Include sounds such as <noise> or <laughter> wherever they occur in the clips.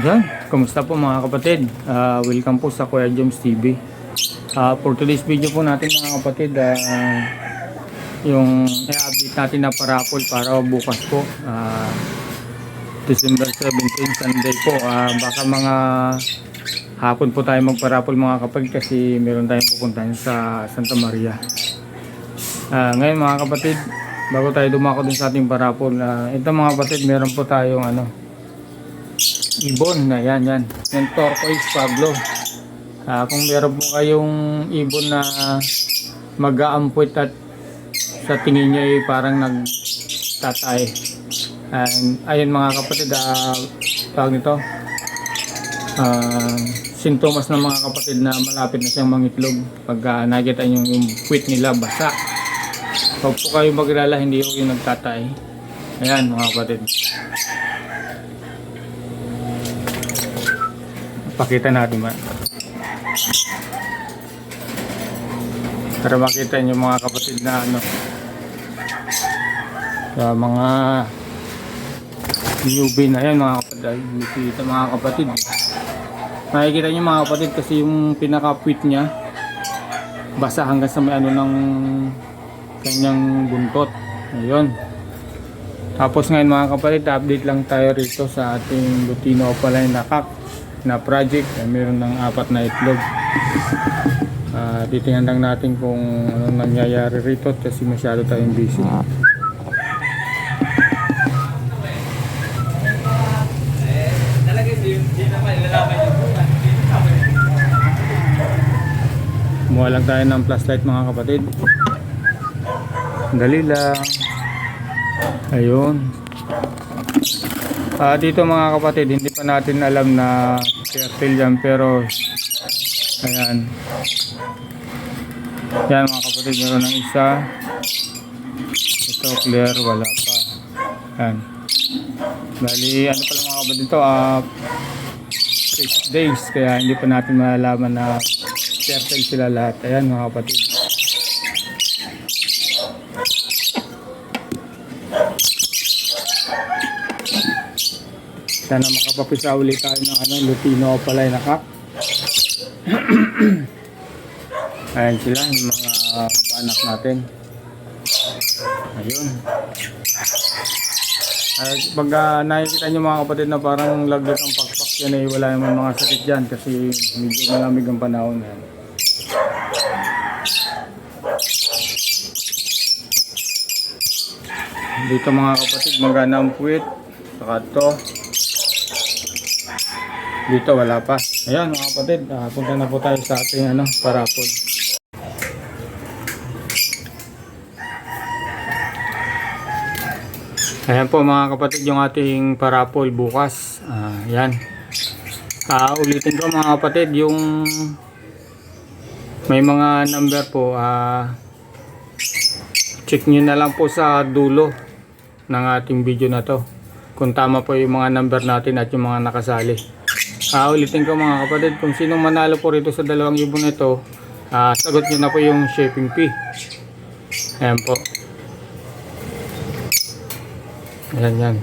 Yan, kumusta po mga kapatid? Ah, welcome po sa Kuya Joms TV. Ah, for today's video po natin mga kapatid, ah, yung i-update natin na parapol para bukas po, ah, December 17, Sunday po. Ah, baka mga hapon po tayo magparapol mga kapatid kasi meron tayong pupuntahan sa Santa Maria. Ah, ngayon mga kapatid, bago tayo dumako dun sa ating parapol, ah, ito mga kapatid, meron po tayong ano, ibon. Na yan. Yan yung turquoise Pablo. Ah, kung meron po kayong ibon na mag-aamput at sa tingin niya ay parang nagtatay. And ayun mga kapatid ah, tawag nito ah, sintomas ng mga kapatid na malapit na siyang mangitlog pag ah, nakita yung puwit nila basa huwag po kayo maglala hindi yung nagtatay. Ayan mga kapatid. Pakita natin ba para makita nyo mga kapatid na ano. Sa mga newbie na yan mga kapatid. Nakikita mga kapatid. Nakikita nyo mga kapatid kasi yung pinaka-puwit niya basa hanggang sa may ano ng kanyang buntot. Ayun. Tapos ngayon mga kapatid update lang tayo rito sa ating Lutino Opaline na kak na project. Ay meron ng apat na itlog. Ah, titingnan lang natin kung anong nangyayari rito kasi masyado tayong busy. Kumuha lang tayo ng flashlight mga kapatid dali lang ayun Ah, dito mga kapatid, hindi pa natin alam na fertile yan pero ayan. Yan mga kapatid, meron ng isa. Ito clear, wala pa. Yan. Bali, ano pala mga kapatid ito, ah 6 days kaya hindi pa natin malalaman na fertile sila lahat. Ayan mga kapatid. Sana makapapisa ulit tayo ng ano, Lutino pala na kak. <clears throat> Ayan sila, yung mga panak natin. Ayun. At pag uh, nakikita nyo mga kapatid na parang laglag ang pakpak yan ay wala naman mga sakit dyan kasi medyo malamig ang panahon yan. Dito mga kapatid magana ang puwit. Saka to. Dito wala pa. Ayan mga kapatid, ah, punta na po tayo sa ating ano, parapol. Ayan po mga kapatid yung ating parapol bukas. Ah, yan. Ah, ulitin ko mga kapatid yung may mga number po ah check nyo na lang po sa dulo ng ating video na to kung tama po yung mga number natin at yung mga nakasali. Ah, ulitin ko mga kapatid, kung sinong manalo po rito sa dalawang ibon ito, ah, sagot nyo na po yung shipping fee. Ayan po. Ayan yan.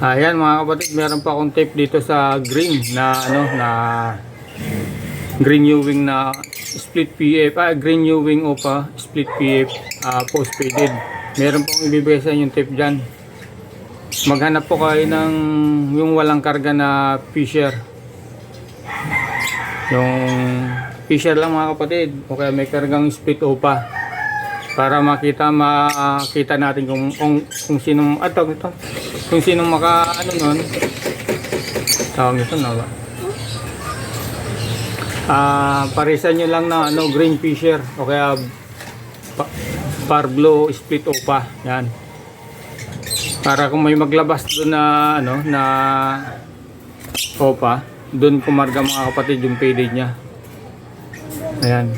Ayan mga kapatid, meron pa akong tape dito sa green na ano na green Ewing na split PF, ah, green Ewing Opa split PF ah, post faded. Meron pong ibibigay sa inyong tape dyan. Maghanap po kayo ng yung walang karga na fisher. Yung fisher lang mga kapatid. O kaya may kargang split opa para makita makita natin kung kung, kung sino at tawag ito kung sino maka ano nun? Tawag ito na ba? Ah parisan nyo lang na ano green fisher. O kaya pa, barblo split opa yan. Para kung may maglabas doon na ano na opa doon kumarga mga kapatid yung payday niya. Ayan.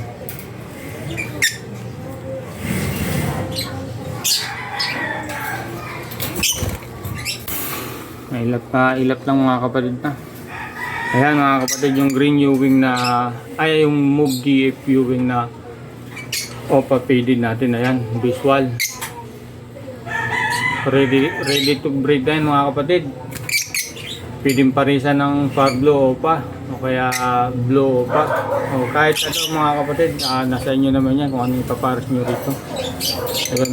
Ilap na ilap lang mga kapatid na. Ayan mga kapatid yung green Ewing na ay yung move DF Ewing na opa payday natin ayan visual Ready, ready to breed na yun mga kapatid. Pwedeng parisan ng Pablo Opa o kaya ah, Blue Opa. O kahit ano mga kapatid, ah, nasa inyo naman yan kung ano yung paparas nyo rito. Ayun.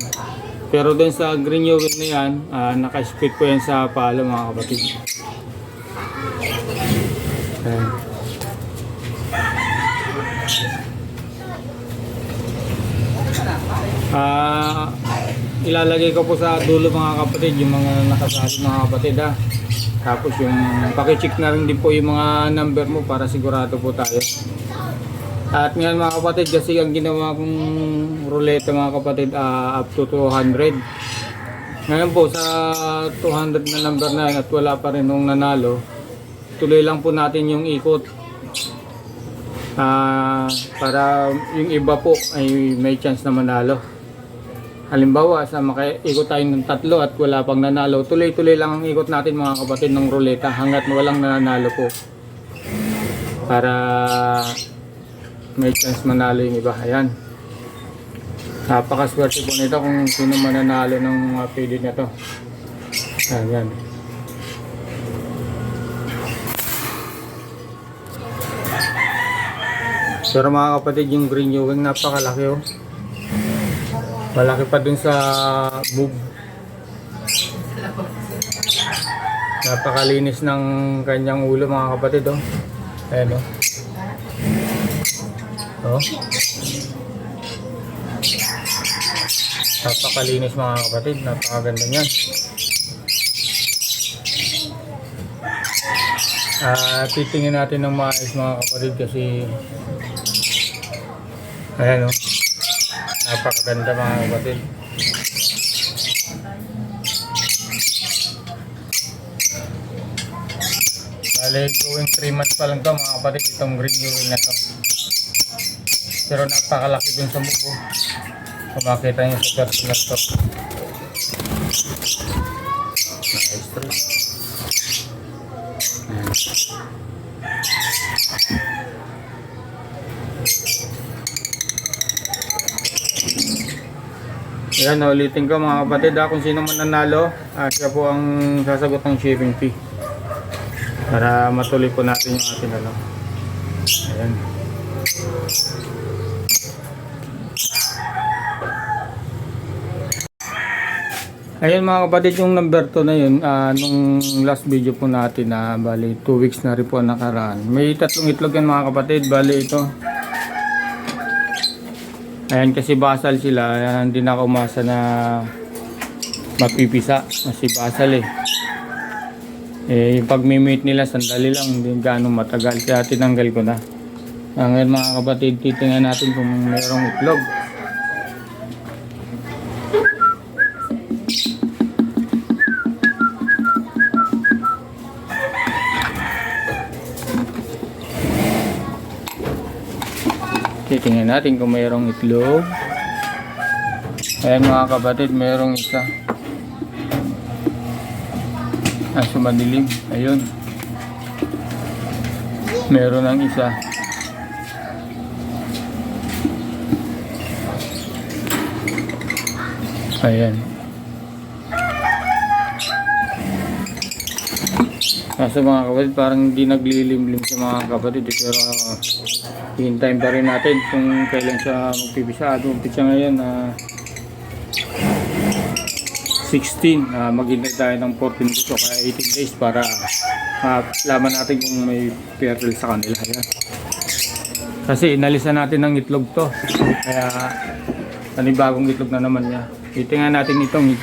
Pero dun sa green Ewing na yan, ah, naka-split ko yan sa palo mga kapatid. Ayan. Ah, ilalagay ko po sa dulo mga kapatid yung mga nakasali mga kapatid ha. Tapos yung pakicheck na rin din po yung mga number mo para sigurado po tayo. At ngayon mga kapatid kasi ang ginawa kong ruleta mga kapatid ah, up to 200. Ngayon po sa 200 na number na yun at wala pa rin nung nanalo, tuloy lang po natin yung ikot. Ah, para yung iba po ay may chance na manalo. Halimbawa, sa makaikot tayo ng tatlo at wala pang nanalo, tuloy-tuloy lang ang ikot natin mga kapatid ng ruleta hanggat walang nanalo po. Para may chance manalo yung iba. Ayan. Napakaswerte po nito kung sino mananalo ng mga pili na to. Ayan. Pero mga kapatid, yung green Ewing napakalaki oh. Malaki pa dun sa bug. Napakalinis ng kanyang ulo mga kapatid oh. Ayan oh. Oh. Napakalinis mga kapatid, napakaganda niyan. Ah, titingin natin ng maayos mga kapatid kasi ayan oh. Napakaganda mga kapatid. Bale, going 3 months pa lang to mga kapatid itong green Ewing na to. Pero napakalaki dun sa mubo. Kung makita nyo sa personal to. Nice tree. Ayan. Yan, ulitin ko mga kapatid ha, kung sino man nanalo, ah, siya po ang sasagot ng shipping fee. Para matuloy po natin yung ating ano. Ayan. Ayun mga kapatid, yung number 2 na yun, ah, nung last video po natin na bali 2 weeks na rin po nakaraan. May tatlong itlog yan mga kapatid, bali ito. Ayan kasi basal sila, ayan, hindi na ako umasa na mapipisa kasi basal eh. Eh, yung pag-meet nila, sandali lang, hindi gaano matagal. Kaya tinanggal ko na. Ngayon mga kapatid, titingnan natin kung mayroong itlog. Titingnan natin kung mayroong itlog. Ayan mga kapatid, mayroong isa. Ah, sumadilim. Ayun. Meron ng isa. Ayan. Kaso mga kapatid, parang hindi naglilimlim sa mga kapatid. eh. Pero uh, hintayin pa rin natin kung kailan siya magpipisa. At umpisa ngayon na 16. Uh, maghintay tayo ng 14 days o kaya 18 days para uh, laman natin kung may peril sa kanila. Ayan. Kasi inalisan natin ng itlog to. Kaya panibagong itlog na naman niya. Titingnan natin itong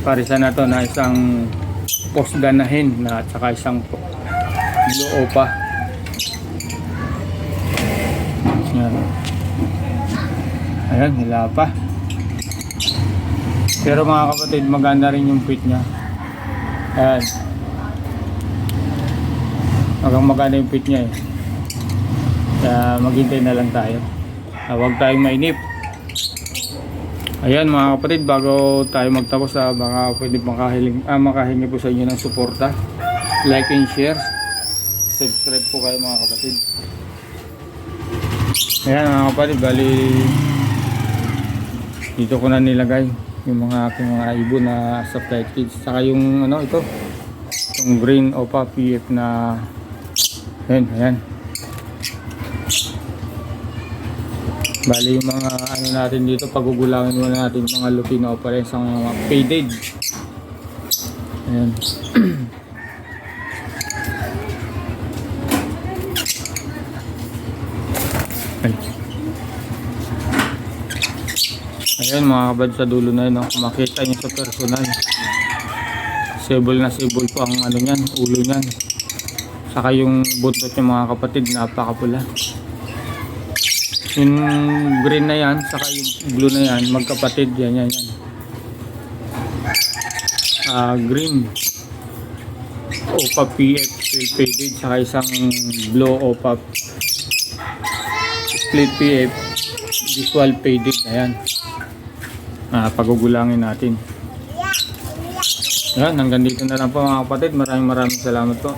parisan na to na isang postganahin na at saka isang blue opa. Yan. Ayan, hila pa. Pero mga kapatid, maganda rin yung fit niya. Ayan. Magang maganda yung fit niya eh. Kaya maghintay na lang tayo. Ah, huwag tayong mainip. Ayan mga kapatid, bago tayo magtapos, ah, baka pwede makahiling, ah, makahingi po sa inyo ng suporta. Like and share. Subscribe po kayo mga kapatid. Ayan mga kapatid, bali dito ko na nilagay. yung mga aking mga ibon na flight kids. Saka yung ano ito, yung green opa PF na ayan, ayan. Bali yung mga ano natin dito, pagugulangin muna natin yung mga Lupino opa rin sa mga faded. Ayan. Ay. <clears throat> Ayan mga kabad sa dulo na yun, no? makita nyo sa personal. Sable na sable po ang ano niyan, ulo niyan. Saka yung buntot niya mga kapatid, napakapula. Yung green na yan, saka yung blue na yan, magkapatid, yan, yan, yan. Ah, green. Opa PF split faded, saka isang blue Opa split PF visual faded, ayan. Ah, pagugulangin natin. Ayan, hanggang dito na lang po mga kapatid. Maraming maraming salamat po.